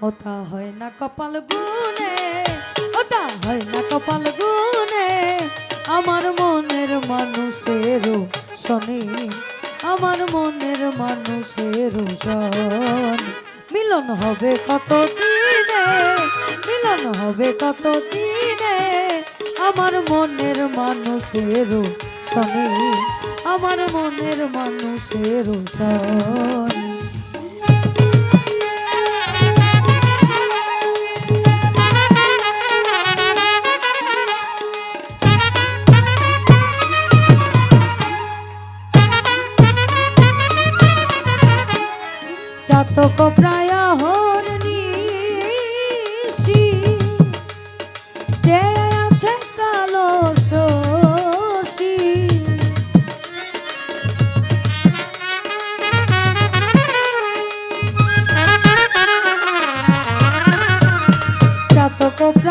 ওটা হয় না কপাল গুনে ওটা হয় না কপাল গুনে আমার মনের মানুষেরও শনি, আমার মনের মানুষেরও শনি। মিলন হবে কত দিনে মিলন হবে কত দিনে আমার মনের মানুষেরও শনি, আমার মনের মানুষেরও শনি।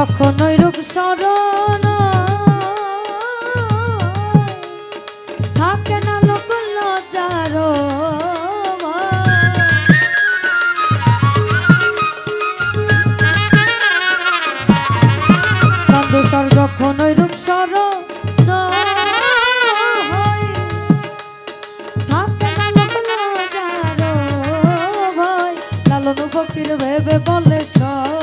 যখন ওই রূপ স্মরণ থাকে না লোক লজার বন্ধুসর যখন ওই রূপ স্মরণ ফকির ভেবে বলে সদাই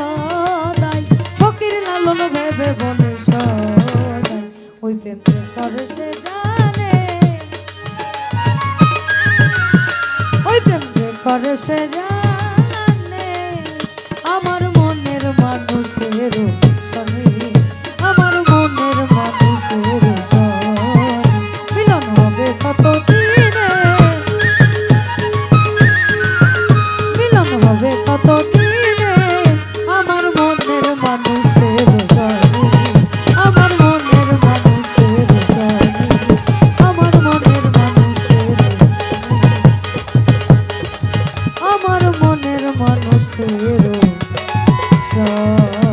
লালন ভেবে বলে সদাই ওই প্রেম করে সে জানে। ওই প্রেম করে সে জানে। ফেরো সা